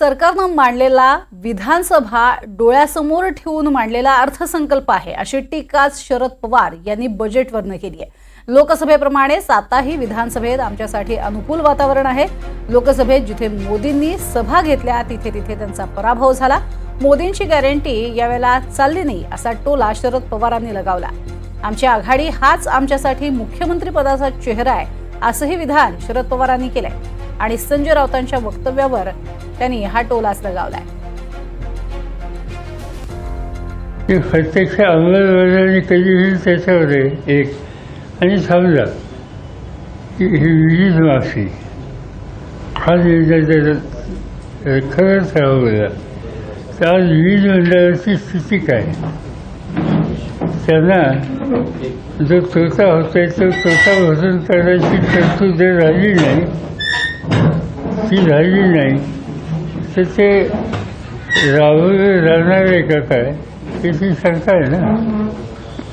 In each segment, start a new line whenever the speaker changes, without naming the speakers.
सरकारनं मांडलेला विधानसभा डोळ्यासमोर ठेवून मांडलेला अर्थसंकल्प आहे अशी टीकाच शरद पवार यांनी बजेटवरनं केली आहे लोकसभेप्रमाणेच आताही विधानसभेत आमच्यासाठी अनुकूल वातावरण आहे. लोकसभेत जिथे मोदींनी सभा घेतल्या तिथे तिथे त्यांचा पराभव झाला. मोदींची गॅरंटी यावेळेला चालली नाही असा टोला शरद पवारांनी लगावला. आमची आघाडी हाच आमच्यासाठी मुख्यमंत्री पदाचा चेहरा आहे असंही विधान शरद पवारांनी केलंय. आणि संजय राऊतांच्या वक्तव्यावर त्यांनी हा टोलाच लगावलाय.
प्रत्यक्ष अंमलबजावणी कधीही त्याच्यामध्ये त्याच्यावर आहे एक. आणि समजा की ही वीज माफी. हा निर्णय जर अ, खरंच राबवला तर आज वीज मंडळाची स्थिती काय? त्यांना जो तोटा होतोय तो तोटा भरून करण्याची तरतूद जर राहिली नाही. ती झाली नाही. तर ते राबवलं जाणार आहे का काय? याची शंका आहे ना?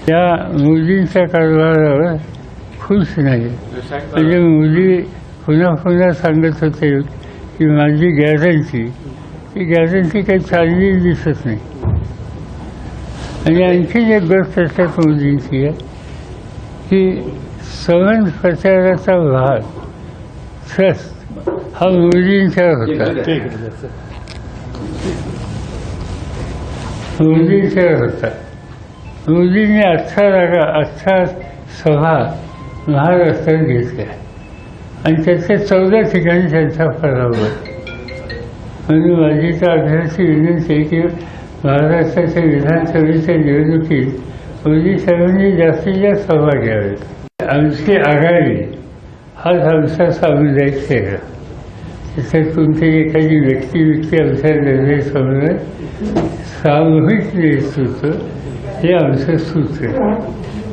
त्या मुलींच्या कारभारावर खुश नाही. म्हणजे मुली पुन्हा पुन्हा सांगत होते की माझी गॅरंटी ती गॅरंटी काही चालली दिसत नाही. आणि आणखी एक गोष्ट असतात मोदींची आहे की सवन प्रचाराचा भाग ट्रस्ट हा। मोदींच्यावर होता मोदींच्यावर होता मोदींनी अठरा जागा अठरा सभा महाराष्ट्रात घेतल्या आणि त्याच्या चौदा ठिकाणी त्यांचा पराभव म्हणून माझी तर आग्रहाची विनंती आहे की महाराष्ट्राच्या विधानसभेच्या निवडणुकीत मोदी साहेबांनी जास्तीत जास्त सभा घ्याव्यात आमची आघाडी हाच आमचा सामुदायिक चेहरा तिथे तुमची एखादी व्यक्ती व्यक्ती आमच्या निर्णय सामूहिक नेतृत्व हे आमचं सूत्र आहे